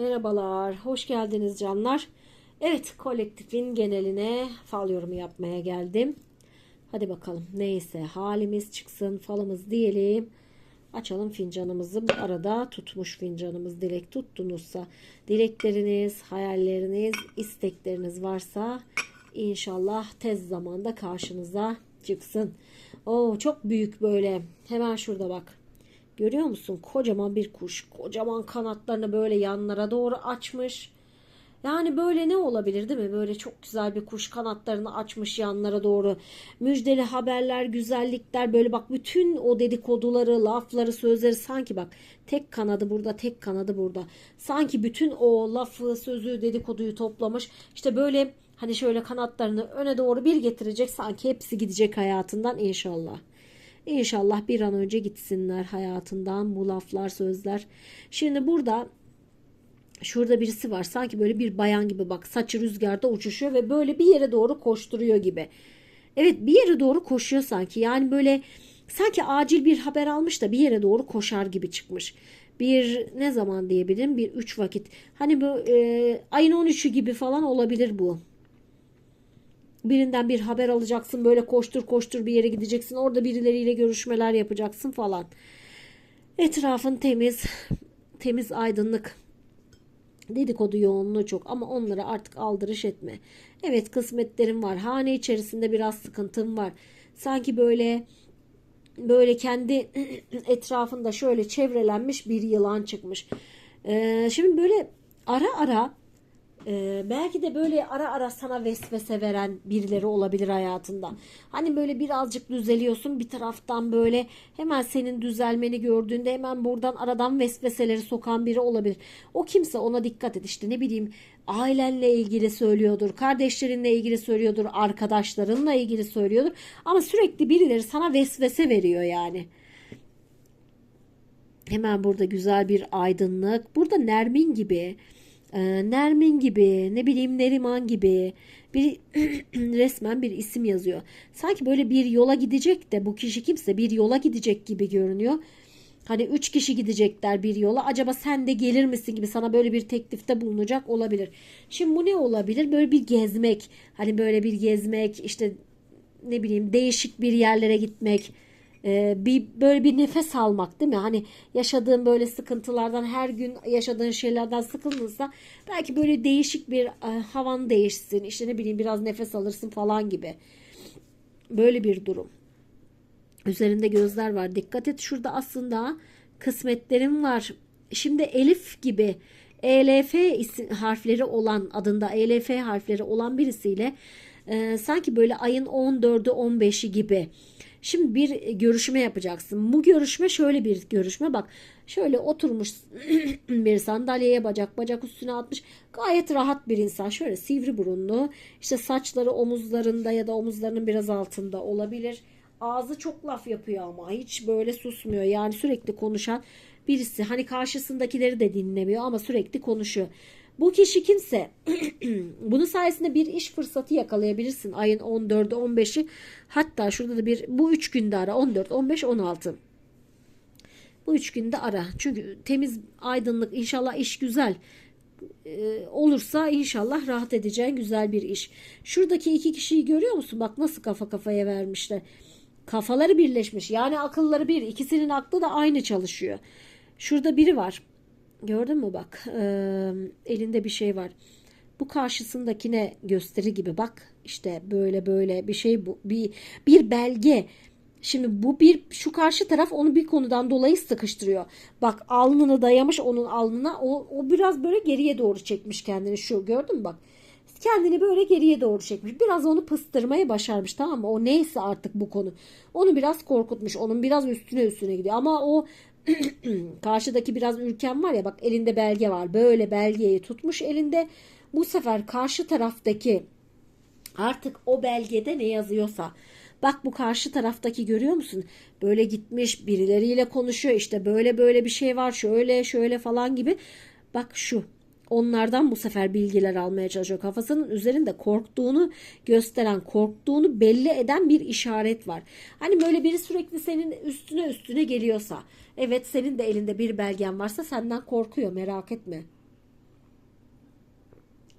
Merhabalar, hoş geldiniz canlar. Evet, kolektifin geneline fal yorumu yapmaya geldim. Hadi bakalım, neyse halimiz çıksın, falımız diyelim. Açalım fincanımızı. Bu arada tutmuş fincanımız dilek tuttunuzsa, dilekleriniz, hayalleriniz, istekleriniz varsa inşallah tez zamanda karşınıza çıksın. Oo çok büyük böyle. Hemen şurada bak. Görüyor musun? Kocaman bir kuş. Kocaman kanatlarını böyle yanlara doğru açmış. Yani böyle ne olabilir değil mi? Böyle çok güzel bir kuş kanatlarını açmış yanlara doğru. Müjdeli haberler, güzellikler böyle bak bütün o dedikoduları, lafları, sözleri sanki bak tek kanadı burada, tek kanadı burada. Sanki bütün o lafı, sözü, dedikoduyu toplamış. İşte böyle hani şöyle kanatlarını öne doğru bir getirecek sanki hepsi gidecek hayatından inşallah. İnşallah bir an önce gitsinler hayatından bu laflar, sözler. Şimdi burada şurada birisi var. Sanki böyle bir bayan gibi bak saçı rüzgarda uçuşuyor ve böyle bir yere doğru koşturuyor gibi. Evet bir yere doğru koşuyor sanki. Yani böyle sanki acil bir haber almış da bir yere doğru koşar gibi çıkmış. Bir ne zaman diyebilirim? Bir üç vakit. Hani bu e, ayın 13'ü gibi falan olabilir bu. Birinden bir haber alacaksın böyle koştur koştur bir yere gideceksin orada birileriyle görüşmeler yapacaksın falan. Etrafın temiz, temiz aydınlık. Dedikodu yoğunluğu çok ama onlara artık aldırış etme. Evet kısmetlerim var. Hane içerisinde biraz sıkıntım var. Sanki böyle böyle kendi etrafında şöyle çevrelenmiş bir yılan çıkmış. Ee, şimdi böyle ara ara ee, belki de böyle ara ara sana vesvese veren birileri olabilir hayatında. Hani böyle birazcık düzeliyorsun bir taraftan böyle hemen senin düzelmeni gördüğünde hemen buradan aradan vesveseleri sokan biri olabilir. O kimse ona dikkat et işte ne bileyim ailenle ilgili söylüyordur, kardeşlerinle ilgili söylüyordur, arkadaşlarınla ilgili söylüyordur. Ama sürekli birileri sana vesvese veriyor yani. Hemen burada güzel bir aydınlık. Burada Nermin gibi e, Nermin gibi ne bileyim Neriman gibi bir resmen bir isim yazıyor. Sanki böyle bir yola gidecek de bu kişi kimse bir yola gidecek gibi görünüyor. Hani üç kişi gidecekler bir yola. Acaba sen de gelir misin gibi sana böyle bir teklifte bulunacak olabilir. Şimdi bu ne olabilir? Böyle bir gezmek. Hani böyle bir gezmek işte ne bileyim değişik bir yerlere gitmek e, bir böyle bir nefes almak değil mi? Hani yaşadığın böyle sıkıntılardan her gün yaşadığın şeylerden sıkıldıysa belki böyle değişik bir e, havan değişsin. işte ne bileyim biraz nefes alırsın falan gibi. Böyle bir durum. Üzerinde gözler var. Dikkat et şurada aslında kısmetlerim var. Şimdi Elif gibi ELF isim, harfleri olan adında ELF harfleri olan birisiyle e, sanki böyle ayın 14'ü 15'i gibi Şimdi bir görüşme yapacaksın. Bu görüşme şöyle bir görüşme. Bak şöyle oturmuş bir sandalyeye bacak bacak üstüne atmış. Gayet rahat bir insan. Şöyle sivri burunlu. İşte saçları omuzlarında ya da omuzlarının biraz altında olabilir. Ağzı çok laf yapıyor ama hiç böyle susmuyor. Yani sürekli konuşan birisi. Hani karşısındakileri de dinlemiyor ama sürekli konuşuyor. Bu kişi kimse bunun sayesinde bir iş fırsatı yakalayabilirsin. Ayın 14'ü 15'i hatta şurada da bir bu 3 günde ara 14, 15, 16. Bu 3 günde ara. Çünkü temiz aydınlık inşallah iş güzel ee, olursa inşallah rahat edeceğin güzel bir iş. Şuradaki iki kişiyi görüyor musun? Bak nasıl kafa kafaya vermişler. Kafaları birleşmiş. Yani akılları bir. İkisinin aklı da aynı çalışıyor. Şurada biri var. Gördün mü bak e, elinde bir şey var. Bu karşısındakine gösteri gibi bak işte böyle böyle bir şey bu bir bir belge. Şimdi bu bir şu karşı taraf onu bir konudan dolayı sıkıştırıyor. Bak alnını dayamış onun alnına o, o biraz böyle geriye doğru çekmiş kendini şu gördün mü bak. Kendini böyle geriye doğru çekmiş. Biraz onu pıstırmayı başarmış tamam mı? O neyse artık bu konu. Onu biraz korkutmuş. Onun biraz üstüne üstüne gidiyor. Ama o karşıdaki biraz ürken var ya bak elinde belge var. Böyle belgeyi tutmuş elinde. Bu sefer karşı taraftaki artık o belgede ne yazıyorsa Bak bu karşı taraftaki görüyor musun? Böyle gitmiş birileriyle konuşuyor işte böyle böyle bir şey var şöyle şöyle falan gibi. Bak şu onlardan bu sefer bilgiler almaya çalışıyor. Kafasının üzerinde korktuğunu gösteren, korktuğunu belli eden bir işaret var. Hani böyle biri sürekli senin üstüne üstüne geliyorsa, evet senin de elinde bir belgen varsa senden korkuyor merak etme.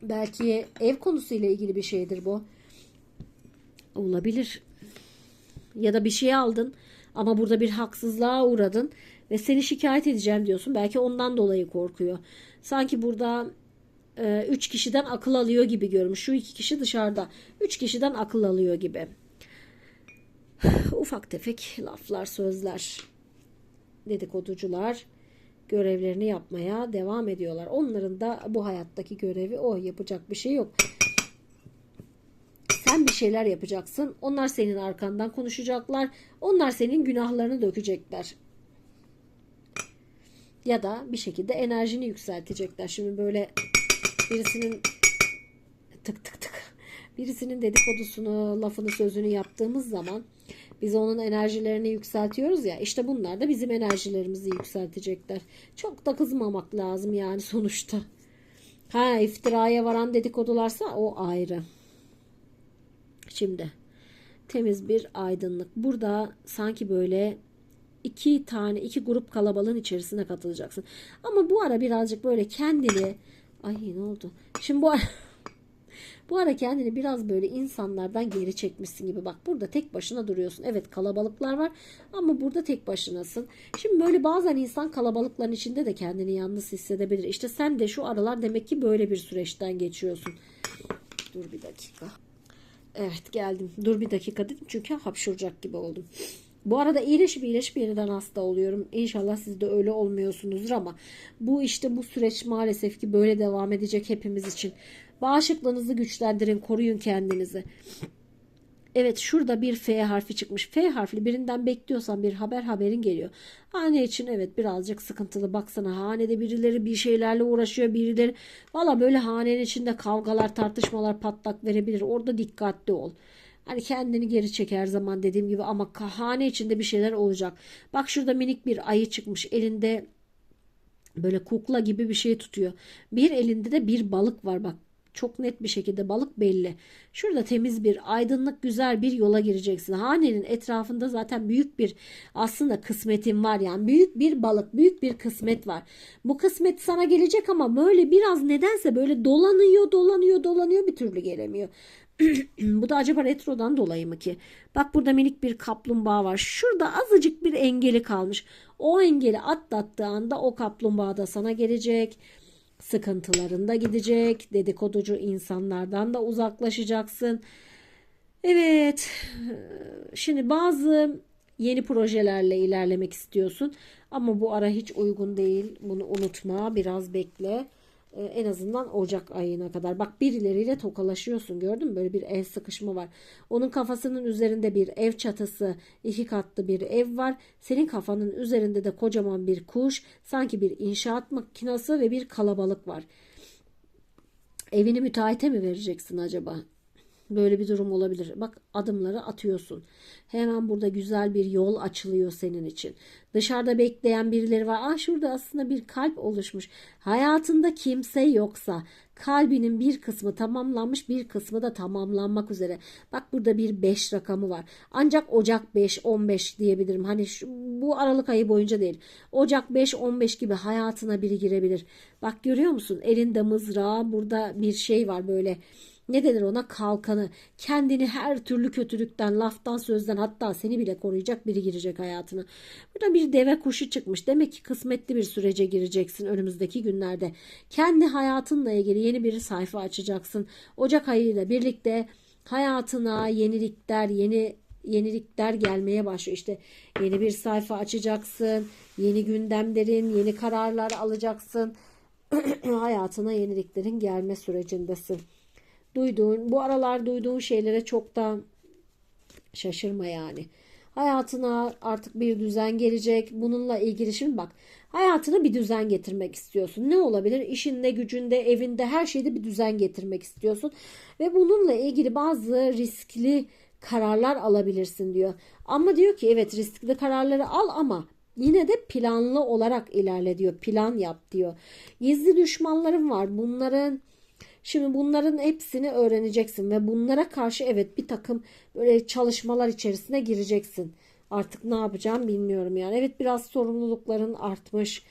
Belki ev konusuyla ilgili bir şeydir bu. Olabilir. Ya da bir şey aldın ama burada bir haksızlığa uğradın ve seni şikayet edeceğim diyorsun. Belki ondan dolayı korkuyor. Sanki burada e, üç kişiden akıl alıyor gibi görmüş. Şu iki kişi dışarıda. Üç kişiden akıl alıyor gibi. Ufak tefek laflar, sözler. Dedikoducular görevlerini yapmaya devam ediyorlar. Onların da bu hayattaki görevi o. Yapacak bir şey yok. Sen bir şeyler yapacaksın. Onlar senin arkandan konuşacaklar. Onlar senin günahlarını dökecekler. Ya da bir şekilde enerjini yükseltecekler. Şimdi böyle birisinin tık tık tık birisinin dedikodusunu, lafını, sözünü yaptığımız zaman biz onun enerjilerini yükseltiyoruz ya. İşte bunlar da bizim enerjilerimizi yükseltecekler. Çok da kızmamak lazım yani sonuçta. Ha iftiraya varan dedikodularsa o ayrı. Şimdi temiz bir aydınlık. Burada sanki böyle iki tane iki grup kalabalığın içerisine katılacaksın. Ama bu ara birazcık böyle kendini ay ne oldu? Şimdi bu ara bu ara kendini biraz böyle insanlardan geri çekmişsin gibi. Bak burada tek başına duruyorsun. Evet kalabalıklar var ama burada tek başınasın. Şimdi böyle bazen insan kalabalıkların içinde de kendini yalnız hissedebilir. İşte sen de şu aralar demek ki böyle bir süreçten geçiyorsun. Dur bir dakika. Evet geldim. Dur bir dakika dedim çünkü hapşuracak gibi oldum. Bu arada iyileşip iyileşip yeniden hasta oluyorum. İnşallah siz de öyle olmuyorsunuzdur ama bu işte bu süreç maalesef ki böyle devam edecek hepimiz için. Bağışıklığınızı güçlendirin, koruyun kendinizi. Evet şurada bir F harfi çıkmış. F harfli birinden bekliyorsan bir haber haberin geliyor. Hane için evet birazcık sıkıntılı. Baksana hanede birileri bir şeylerle uğraşıyor. Birileri valla böyle hanenin içinde kavgalar tartışmalar patlak verebilir. Orada dikkatli ol. Hani kendini geri çek her zaman dediğim gibi ama hane içinde bir şeyler olacak. Bak şurada minik bir ayı çıkmış. Elinde böyle kukla gibi bir şey tutuyor. Bir elinde de bir balık var bak çok net bir şekilde balık belli. Şurada temiz bir aydınlık güzel bir yola gireceksin. Hanenin etrafında zaten büyük bir aslında kısmetin var yani büyük bir balık büyük bir kısmet var. Bu kısmet sana gelecek ama böyle biraz nedense böyle dolanıyor dolanıyor dolanıyor bir türlü gelemiyor. Bu da acaba retrodan dolayı mı ki? Bak burada minik bir kaplumbağa var. Şurada azıcık bir engeli kalmış. O engeli atlattığı anda o kaplumbağa da sana gelecek sıkıntılarında gidecek. Dedikoducu insanlardan da uzaklaşacaksın. Evet. Şimdi bazı yeni projelerle ilerlemek istiyorsun ama bu ara hiç uygun değil. Bunu unutma. Biraz bekle. Ee, en azından Ocak ayına kadar. Bak birileriyle tokalaşıyorsun gördün mü? Böyle bir ev sıkışma var. Onun kafasının üzerinde bir ev çatısı, iki katlı bir ev var. Senin kafanın üzerinde de kocaman bir kuş, sanki bir inşaat makinası ve bir kalabalık var. Evini müteahhite mi vereceksin acaba? Böyle bir durum olabilir. Bak adımları atıyorsun. Hemen burada güzel bir yol açılıyor senin için. Dışarıda bekleyen birileri var. Ah şurada aslında bir kalp oluşmuş. Hayatında kimse yoksa kalbinin bir kısmı tamamlanmış bir kısmı da tamamlanmak üzere. Bak burada bir 5 rakamı var. Ancak Ocak 5 15 diyebilirim. Hani şu, bu Aralık ayı boyunca değil. Ocak 5 15 gibi hayatına biri girebilir. Bak görüyor musun? Elinde mızrağı burada bir şey var böyle ne denir ona kalkanı kendini her türlü kötülükten laftan sözden hatta seni bile koruyacak biri girecek hayatına. Burada bir deve kuşu çıkmış demek ki kısmetli bir sürece gireceksin önümüzdeki günlerde. Kendi hayatınla ilgili yeni bir sayfa açacaksın. Ocak ayıyla birlikte hayatına yenilikler yeni yenilikler gelmeye başlıyor. İşte yeni bir sayfa açacaksın. Yeni gündemlerin, yeni kararlar alacaksın. hayatına yeniliklerin gelme sürecindesin duyduğun, bu aralar duyduğun şeylere çok da şaşırma yani. Hayatına artık bir düzen gelecek. Bununla ilgili şimdi bak hayatına bir düzen getirmek istiyorsun. Ne olabilir? İşinde, gücünde, evinde her şeyde bir düzen getirmek istiyorsun. Ve bununla ilgili bazı riskli kararlar alabilirsin diyor. Ama diyor ki evet riskli kararları al ama yine de planlı olarak ilerle diyor. Plan yap diyor. Gizli düşmanların var. Bunların Şimdi bunların hepsini öğreneceksin ve bunlara karşı evet bir takım böyle çalışmalar içerisine gireceksin. Artık ne yapacağım bilmiyorum yani. Evet biraz sorumlulukların artmış.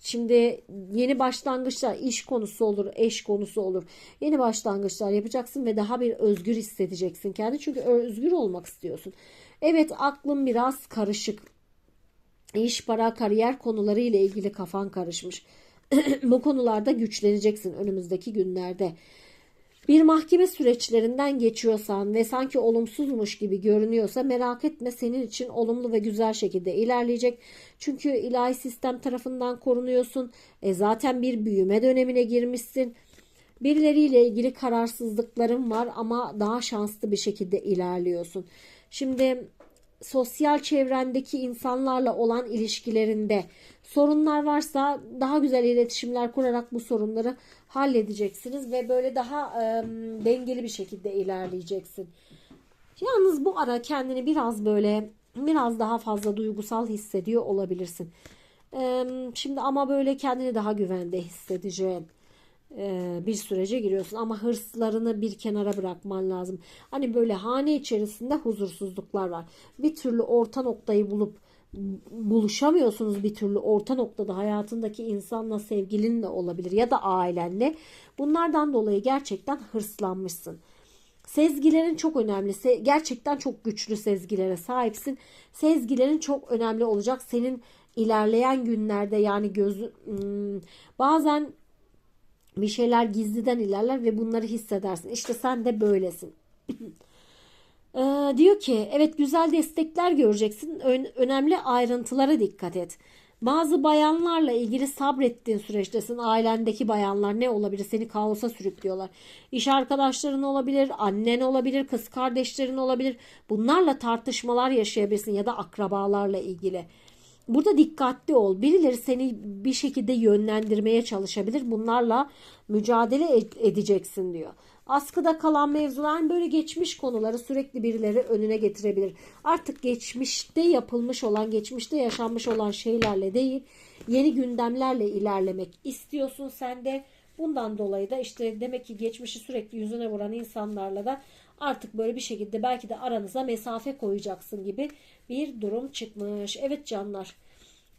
Şimdi yeni başlangıçlar iş konusu olur, eş konusu olur. Yeni başlangıçlar yapacaksın ve daha bir özgür hissedeceksin kendi. Çünkü özgür olmak istiyorsun. Evet aklın biraz karışık. İş, para, kariyer konuları ile ilgili kafan karışmış. Bu konularda güçleneceksin önümüzdeki günlerde. Bir mahkeme süreçlerinden geçiyorsan ve sanki olumsuzmuş gibi görünüyorsa merak etme senin için olumlu ve güzel şekilde ilerleyecek. Çünkü ilahi sistem tarafından korunuyorsun. E zaten bir büyüme dönemine girmişsin. Birileriyle ilgili kararsızlıkların var ama daha şanslı bir şekilde ilerliyorsun. Şimdi sosyal çevrendeki insanlarla olan ilişkilerinde sorunlar varsa daha güzel iletişimler kurarak bu sorunları halledeceksiniz ve böyle daha e, dengeli bir şekilde ilerleyeceksin. Yalnız bu ara kendini biraz böyle biraz daha fazla duygusal hissediyor olabilirsin. E, şimdi ama böyle kendini daha güvende hissedeceğin bir sürece giriyorsun ama hırslarını bir kenara bırakman lazım. Hani böyle hane içerisinde huzursuzluklar var. Bir türlü orta noktayı bulup buluşamıyorsunuz bir türlü orta noktada hayatındaki insanla sevgilinle olabilir ya da ailenle. Bunlardan dolayı gerçekten hırslanmışsın. Sezgilerin çok önemli. Gerçekten çok güçlü sezgilere sahipsin. Sezgilerin çok önemli olacak. Senin ilerleyen günlerde yani gözü hmm, bazen bir şeyler gizliden ilerler ve bunları hissedersin. İşte sen de böylesin. ee, diyor ki evet güzel destekler göreceksin. Ön, önemli ayrıntılara dikkat et. Bazı bayanlarla ilgili sabrettiğin süreçtesin. Ailendeki bayanlar ne olabilir? Seni kaosa sürüklüyorlar. İş arkadaşların olabilir, annen olabilir, kız kardeşlerin olabilir. Bunlarla tartışmalar yaşayabilirsin ya da akrabalarla ilgili. Burada dikkatli ol. Birileri seni bir şekilde yönlendirmeye çalışabilir. Bunlarla mücadele edeceksin diyor. Askıda kalan mevzular böyle geçmiş konuları sürekli birileri önüne getirebilir. Artık geçmişte yapılmış olan, geçmişte yaşanmış olan şeylerle değil, yeni gündemlerle ilerlemek istiyorsun sen de. Bundan dolayı da işte demek ki geçmişi sürekli yüzüne vuran insanlarla da artık böyle bir şekilde belki de aranıza mesafe koyacaksın gibi bir durum çıkmış. Evet canlar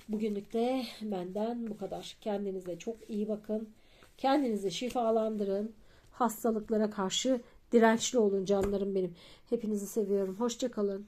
bugünlük de benden bu kadar. Kendinize çok iyi bakın. Kendinizi şifalandırın. Hastalıklara karşı dirençli olun canlarım benim. Hepinizi seviyorum. Hoşçakalın.